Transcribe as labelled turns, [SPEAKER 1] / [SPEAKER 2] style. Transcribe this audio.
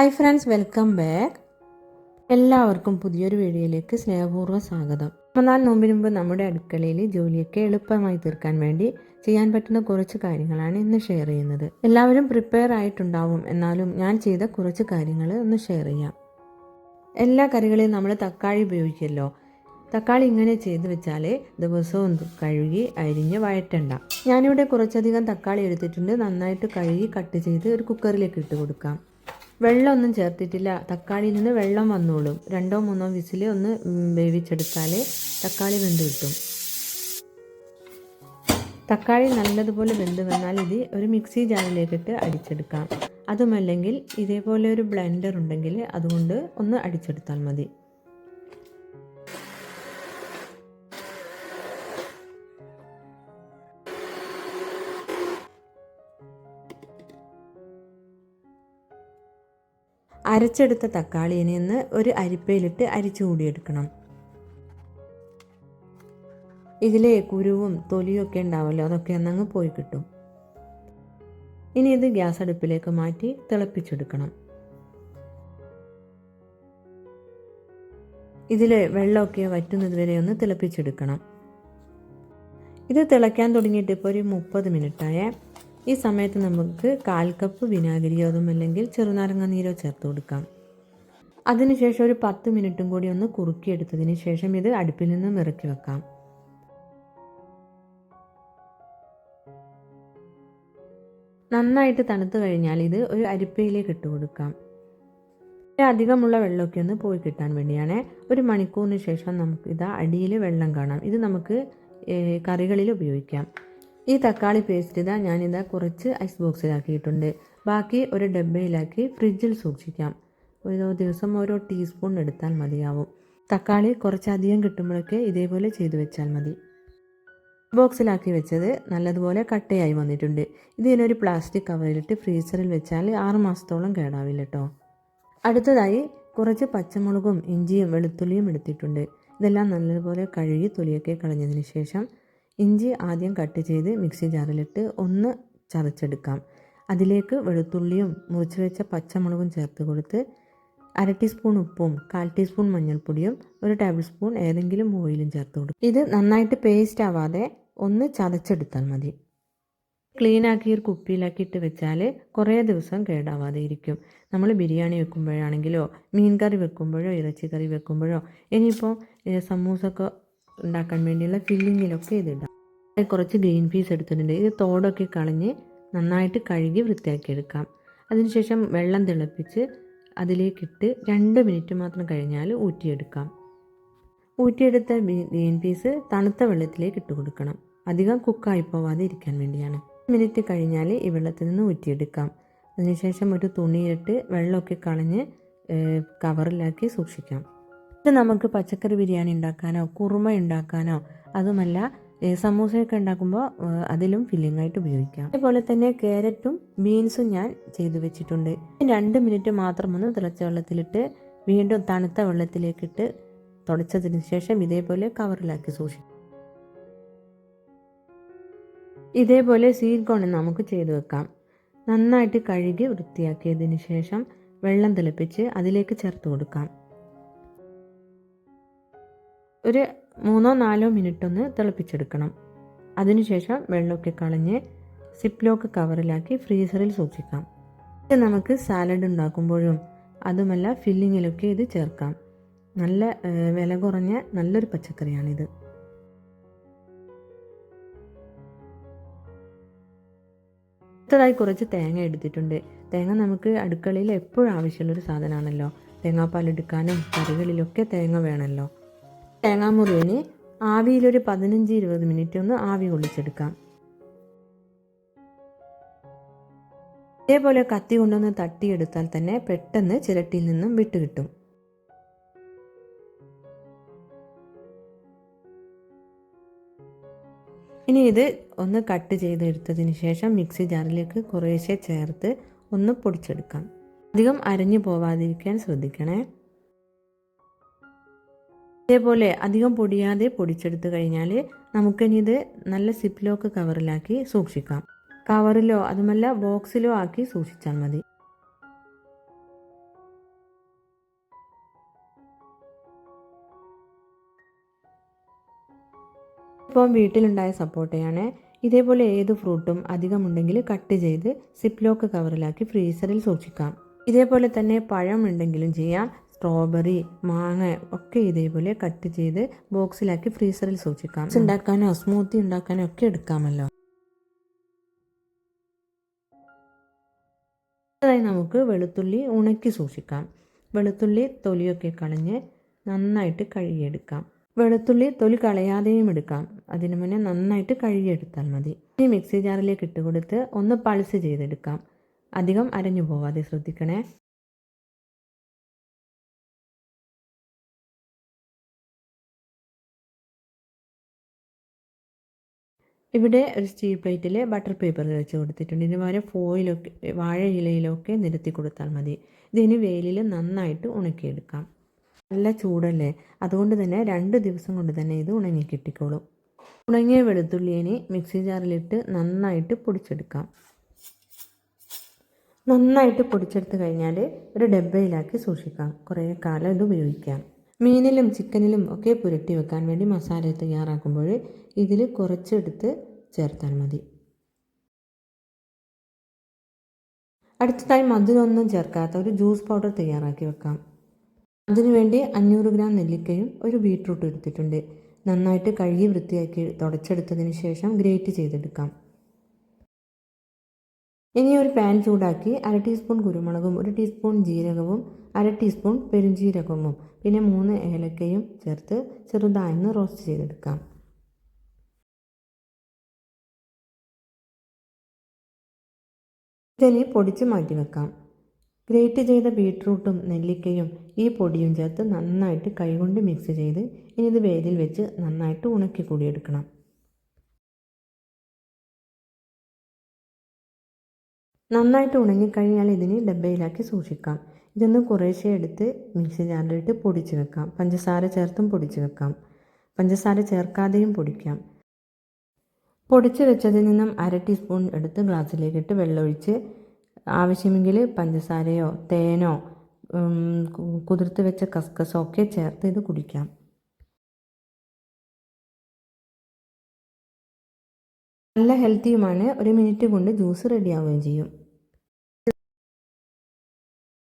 [SPEAKER 1] Hi friends welcome back എല്ലാവർക്കും പുതിയൊരു വീഡിയോയിലേക്ക് സ്നേഹപൂർവം സ്വാഗതം. നാല് നോമ്പിന് മുമ്പ് നമ്മുടെ അടുക്കളയിൽ ജോലിയൊക്കെ എളുപ്പമായി തീർക്കാൻ വേണ്ടി ചെയ്യാൻ പറ്റുന്ന കുറച്ച് കാര്യങ്ങളാണ് ഇന്ന് ഷെയർ ചെയ്യുന്നത്. എല്ലാവരും പ്രിപ്പയർ ആയിട്ടുണ്ടാവും. എന്നാലും ഞാൻ ചെയ്ത കുറച്ച് കാര്യങ്ങൾ ഒന്ന് ഷെയർ ചെയ്യാം. എല്ലാ കറികളിലും നമ്മൾ തക്കാളി ഉപയോഗിക്കുമല്ലോ. തക്കാളി ഇങ്ങനെ ചെയ്ത് വെച്ചാൽ ദിവസവും കഴുകി അരിഞ്ഞ് വഴറ്റണ്ട. ഞാനിവിടെ കുറച്ചധികം തക്കാളി എടുത്തിട്ടുണ്ട്. നന്നായിട്ട് കഴുകി കട്ട് ചെയ്ത് ഒരു കുക്കറിലേക്ക് ഇട്ട് കൊടുക്കാം. വെള്ളമൊന്നും ചേർത്തിട്ടില്ല. തക്കാളിയിൽ നിന്ന് വെള്ളം വന്നോളും. രണ്ടോ മൂന്നോ വിസിൽ ഒന്ന് വേവിച്ചെടുത്താൽ തക്കാളി വെന്ത് കിട്ടും. തക്കാളി നല്ലതുപോലെ വെന്ത് വന്നാൽ ഇത് ഒരു മിക്സി ജാറിലേക്കിട്ട് അടിച്ചെടുക്കാം. അതുമല്ലെങ്കിൽ ഇതേപോലെ ഒരു ബ്ലെൻഡർ ഉണ്ടെങ്കിൽ അതുകൊണ്ട് ഒന്ന് അടിച്ചെടുത്താൽ മതി. അരച്ചെടുത്ത തക്കാളിയിൽ നിന്ന് ഒരു അരിപ്പയിലിട്ട് അരിച്ചു കൂടിയെടുക്കണം ഇതിലെ കുരുവും തൊലിയും ഒക്കെ ഉണ്ടാവുമല്ലോ അതൊക്കെ ഒന്നങ്ങ് പോയി കിട്ടും. ഇനി ഇത് ഗ്യാസ് അടുപ്പിലേക്ക് മാറ്റി തിളപ്പിച്ചെടുക്കണം. ഇതിൽ വെള്ളമൊക്കെ വറ്റുന്നത് വരെ ഒന്ന് തിളപ്പിച്ചെടുക്കണം. ഇത് തിളയ്ക്കാൻ തുടങ്ങിയിട്ട് ഇപ്പോൾ ഒരു മുപ്പത് മിനിറ്റായ. ഈ സമയത്ത് നമുക്ക് കാൽ കപ്പ് വിനാഗിരിയോ അതും അല്ലെങ്കിൽ ചെറുനാരങ്ങ നീരോ ചേർത്ത് കൊടുക്കാം. അതിനുശേഷം ഒരു പത്ത് മിനിറ്റും കൂടി ഒന്ന് കുറുക്കിയെടുത്തതിന് ശേഷം ഇത് അടുപ്പിൽ നിന്നും ഇറക്കി വെക്കാം. നന്നായിട്ട് തണുത്തു കഴിഞ്ഞാൽ ഇത് ഒരു അരിപ്പയിലേക്ക് ഇട്ട് കൊടുക്കാം. അധികമുള്ള വെള്ളമൊക്കെ ഒന്ന് പോയി കിട്ടാൻ വേണ്ടിയാണ്. ഒരു മണിക്കൂറിന് ശേഷം നമുക്ക് ഇതാ അടിയിൽ വെള്ളം കാണാം. ഇത് നമുക്ക് കറികളിൽ ഉപയോഗിക്കാം. ഈ തക്കാളി പേസ്റ്റ് ഇതാ ഞാനിതാ കുറച്ച് ഐസ് ബോക്സിലാക്കിയിട്ടുണ്ട് ബാക്കി ഒരു ഡബ്ബയിലാക്കി ഫ്രിഡ്ജിൽ സൂക്ഷിക്കാം. ഓരോ ദിവസം ഓരോ ടീസ്പൂൺ എടുത്താൽ മതിയാവും. തക്കാളി കുറച്ചധികം കിട്ടുമ്പോഴൊക്കെ ഇതേപോലെ ചെയ്തു വെച്ചാൽ മതി. ബോക്സിലാക്കി വെച്ചത് നല്ലതുപോലെ കട്ടയായി വന്നിട്ടുണ്ട്. ഇതിനൊരു പ്ലാസ്റ്റിക് കവറിലിട്ട് ഫ്രീസറിൽ വെച്ചാൽ ആറ് മാസത്തോളം കേടാവില്ല കേട്ടോ അടുത്തതായി കുറച്ച് പച്ചമുളകും ഇഞ്ചിയും വെളുത്തുള്ളിയും എടുത്തിട്ടുണ്ട്. ഇതെല്ലാം നല്ലതുപോലെ കഴുകി തൊലിയൊക്കെ കളഞ്ഞതിന് ശേഷം ഇഞ്ചി ആദ്യം കട്ട് ചെയ്ത് മിക്സി ജാറിലിട്ട് ഒന്ന് ചതച്ചെടുക്കാം. അതിലേക്ക് വെളുത്തുള്ളിയും മുറിച്ച് വെച്ച പച്ചമുളകും ചേർത്ത് കൊടുത്ത് അര ടീസ്പൂൺ ഉപ്പും കാൽ ടീസ്പൂൺ മഞ്ഞൾപ്പൊടിയും ഒരു ടേബിൾ സ്പൂൺ ഏതെങ്കിലും ഓയിലും ചേർത്ത് കൊടുക്കും. ഇത് നന്നായിട്ട് പേസ്റ്റ് ആവാതെ ഒന്ന് ചതച്ചെടുത്താൽ മതി. ക്ലീൻ ആക്കി ഒരു കുപ്പിയിലാക്കിയിട്ട് വെച്ചാൽ കുറേ ദിവസം കേടാവാതെ ഇരിക്കും. നമ്മൾ ബിരിയാണി വെക്കുമ്പോഴാണെങ്കിലോ മീൻ കറി വെക്കുമ്പോഴോ ഇറച്ചി കറി വെക്കുമ്പോഴോ ഇനിയിപ്പോൾ സമൂസൊക്കെ ഉണ്ടാക്കാൻ വേണ്ടിയുള്ള ഫില്ലിങ്ങിലൊക്കെ ഇതിടാം കുറച്ച് ഗ്രീൻ പീസ് എടുത്തിട്ടുണ്ട്. ഇത് തോടൊക്കെ കളഞ്ഞ് നന്നായിട്ട് കഴുകി വൃത്തിയാക്കി എടുക്കാം. അതിനുശേഷം വെള്ളം തിളപ്പിച്ച് അതിലേക്കിട്ട് രണ്ട് മിനിറ്റ് മാത്രം കഴിഞ്ഞാൽ ഊറ്റിയെടുക്കാം. ഊറ്റിയെടുത്ത ഗ്രീൻ പീസ് തണുത്ത വെള്ളത്തിലേക്ക് ഇട്ട് കൊടുക്കണം. അധികം കുക്കായി പോവാതെ ഇരിക്കാൻ വേണ്ടിയാണ്. മിനിറ്റ് കഴിഞ്ഞാൽ ഈ വെള്ളത്തിൽ നിന്ന് ഊറ്റിയെടുക്കാം. അതിനുശേഷം ഒരു തുണിയിട്ട് വെള്ളമൊക്കെ കളഞ്ഞ് കവറിലാക്കി സൂക്ഷിക്കാം. ഇത് നമുക്ക് പച്ചക്കറി ബിരിയാണി ഉണ്ടാക്കാനോ കുറുമ ഉണ്ടാക്കാനോ അതുമല്ല സമൂസയൊക്കെ ഉണ്ടാക്കുമ്പോൾ അതിലും ഫില്ലിംഗ് ആയിട്ട് ഉപയോഗിക്കാം. അതേപോലെ തന്നെ ക്യാരറ്റും ബീൻസും ഞാൻ ചെയ്തു വെച്ചിട്ടുണ്ട്. രണ്ട് മിനിറ്റ് മാത്രം ഒന്ന് തിളച്ച വെള്ളത്തിലിട്ട് വീണ്ടും തണുത്ത വെള്ളത്തിലേക്കിട്ട് തുടച്ചതിന് ശേഷം ഇതേപോലെ കവറിലാക്കി സൂക്ഷിക്കും. ഇതേപോലെ സീഡ് കോൺ നമുക്ക് ചെയ്തു വെക്കാം. നന്നായിട്ട് കഴുകി വൃത്തിയാക്കിയതിന് ശേഷം വെള്ളം തിളപ്പിച്ച് അതിലേക്ക് ചേർത്ത് കൊടുക്കാം. ഒരു മൂന്നോ നാലോ മിനിറ്റ് ഒന്ന് തിളപ്പിച്ചെടുക്കണം അതിനുശേഷം വെള്ളമൊക്കെ കളഞ്ഞ് സിപ്ലോക്ക് കവറിലാക്കി ഫ്രീസറിൽ സൂക്ഷിക്കാം. ഇത് നമുക്ക് സാലഡ് ഉണ്ടാക്കുമ്പോഴും അതുമല്ല ഫില്ലിങ്ങിലൊക്കെ ഇത് ചേർക്കാം. നല്ല വില കുറഞ്ഞ നല്ലൊരു പച്ചക്കറിയാണിത്. അടുത്തതായി കുറച്ച് തേങ്ങ എടുത്തിട്ടുണ്ട്. തേങ്ങ നമുക്ക് അടുക്കളയിൽ എപ്പോഴും ആവശ്യമുള്ളൊരു സാധനമാണല്ലോ. തേങ്ങാപ്പാൽ എടുക്കാനും കറികളിലൊക്കെ തേങ്ങ വേണമല്ലോ. തേങ്ങാ മുറിവിന് ആവിയിലൊരു പതിനഞ്ച് ഇരുപത് മിനിറ്റ് ഒന്ന് ആവി കൊള്ളിച്ചെടുക്കാം. ഇതേപോലെ കത്തി കൊണ്ടൊന്ന് തട്ടിയെടുത്താൽ തന്നെ പെട്ടെന്ന് ചിരട്ടിയിൽ നിന്നും വിട്ടുകിട്ടും ഇനി ഇത് ഒന്ന് കട്ട് ചെയ്തെടുത്തതിന് ശേഷം മിക്സി ജാറിലേക്ക് കുറേശ്ശെ ചേർത്ത് ഒന്ന് പൊടിച്ചെടുക്കാം. അധികം അരഞ്ഞു പോവാതിരിക്കാൻ ശ്രദ്ധിക്കണേ. ഇതേപോലെ അധികം പൊടിയാതെ പൊടിച്ചെടുത്ത് കഴിഞ്ഞാൽ നമുക്കിനി ഇത് നല്ല സിപ്പ് ലോക്ക് കവറിലാക്കി സൂക്ഷിക്കാം. കവറിലോ അതുമല്ല ബോക്സിലോ ആക്കി സൂക്ഷിച്ചാൽ മതി. ഇപ്പോൾ വീട്ടിലുണ്ടായ സപ്പോട്ടയാണ്. ഇതേപോലെ ഏത് ഫ്രൂട്ടും അധികമുണ്ടെങ്കിൽ കട്ട് ചെയ്ത് സിപ്പ് ലോക്ക് കവറിലാക്കി ഫ്രീസറിൽ സൂക്ഷിക്കാം. ഇതേപോലെ തന്നെ പഴം ഉണ്ടെങ്കിലും ചെയ്യാം. സ്ട്രോബെറി മാങ്ങ ഒക്കെ ഇതേപോലെ കട്ട് ചെയ്ത് ബോക്സിലാക്കി ഫ്രീസറിൽ സൂക്ഷിക്കാം. ഉണ്ടാക്കാനോ സ്മൂത്തി ഉണ്ടാക്കാനോ ഒക്കെ എടുക്കാമല്ലോ. അതായി നമുക്ക് വെളുത്തുള്ളി ഉണക്കി സൂക്ഷിക്കാം. വെളുത്തുള്ളി തൊലിയൊക്കെ കളഞ്ഞ് നന്നായിട്ട് കഴുകിയെടുക്കാം. വെളുത്തുള്ളി തൊലി കളയാതെയും എടുക്കാം. അതിനു മുന്നേ നന്നായിട്ട് കഴുകിയെടുത്താൽ മതി. ഇനി മിക്സി ജാറിലേക്ക് ഇട്ട് കൊടുത്ത് ഒന്ന് പൾസ് ചെയ്തെടുക്കാം. അധികം അരഞ്ഞു പോവാതെ ശ്രദ്ധിക്കണേ. ഇവിടെ ഒരു സ്റ്റീൽ പ്ലേറ്റിൽ ബട്ടർ പേപ്പർ വെച്ച് കൊടുത്തിട്ടുണ്ട്. ഇതിന് പകരം ഫോയിലൊക്കെ വാഴ ഇലയിലൊക്കെ നിരത്തി കൊടുത്താൽ മതി. ഇതിന് വെയിലിൽ നന്നായിട്ട് ഉണക്കിയെടുക്കാം. നല്ല ചൂടല്ലേ? അതുകൊണ്ട് തന്നെ രണ്ട് ദിവസം കൊണ്ട് തന്നെ ഇത് ഉണങ്ങി കിട്ടിക്കോളും. ഉണങ്ങിയ വെളുത്തുള്ളിയെ മിക്സി ജാറിലിട്ട് നന്നായിട്ട് പൊടിച്ചെടുക്കാം. നന്നായിട്ട് പൊടിച്ചെടുത്ത് കഴിഞ്ഞാൽ ഒരു ഡബ്ബയിലാക്കി സൂക്ഷിക്കാം. കുറേ കാലം ഇത് ഉപയോഗിക്കാം. മീനിലും ചിക്കനിലും ഒക്കെ പുരട്ടി വെക്കാൻ വേണ്ടി മസാല തയ്യാറാക്കുമ്പോൾ ഇതിൽ കുറച്ചെടുത്ത് ചേർത്താൽ മതി. അടുത്തതായി മധുരമൊന്നും ചേർക്കാത്ത ഒരു ജ്യൂസ് പൗഡർ തയ്യാറാക്കി വെക്കാം. അതിനുവേണ്ടി അഞ്ഞൂറ് ഗ്രാം നെല്ലിക്കയും ഒരു ബീട്രൂട്ട് എടുത്തിട്ടുണ്ട്. നന്നായിട്ട് കഴുകി വൃത്തിയാക്കി തുടച്ചെടുത്തതിന് ശേഷം ഗ്രേറ്റ് ചെയ്തെടുക്കാം. ഇനി ഒരു പാൻ ചൂടാക്കി അര ടീസ്പൂൺ കുരുമുളകും ഒരു ടീസ്പൂൺ ജീരകവും അര ടീസ്പൂൺ പെരുംജീരകവും പിന്നെ മൂന്ന് ഏലക്കയും ചേർത്ത് ചെറുതായൊന്ന് റോസ്റ്റ് ചെയ്തെടുക്കാം. ഇതിനി പൊടിച്ച് മാറ്റി വെക്കാം. ഗ്രേറ്റ് ചെയ്ത ബീട്രൂട്ടും നെല്ലിക്കയും ഈ പൊടിയും ചേർത്ത് നന്നായിട്ട് കൈകൊണ്ട് മിക്സ് ചെയ്ത് ഇനി ഇത് വേദിൽ വെച്ച് നന്നായിട്ട് ഉണക്കി കൂടിയെടുക്കണം. നന്നായിട്ട് ഉണങ്ങിക്കഴിഞ്ഞാൽ ഇതിനെ ഡബ്ബയിലാക്കി സൂക്ഷിക്കാം. ഇതൊന്ന് കുറേശ്ശെ എടുത്ത് മിക്സി ജാറിലിട്ട് പൊടിച്ച് വെക്കാം. പഞ്ചസാര ചേർത്തും പൊടിച്ച് വെക്കാം. പഞ്ചസാര ചേർക്കാതെയും പൊടിക്കാം. പൊടിച്ച് വെച്ചതിൽ നിന്നും അര ടീസ്പൂൺ എടുത്ത് ഗ്ലാസ്സിലേക്കിട്ട് വെള്ളമൊഴിച്ച് ആവശ്യമെങ്കിൽ പഞ്ചസാരയോ തേനോ കുതിർത്ത് വെച്ച കസ്കസോ ഒക്കെ ചേർത്ത് ഇത് കുടിക്കാം. നല്ല ഹെൽത്തിയുമാണ്. ഒരു മിനിറ്റ് കൊണ്ട് ജ്യൂസ് റെഡിയാവുകയും ചെയ്യും.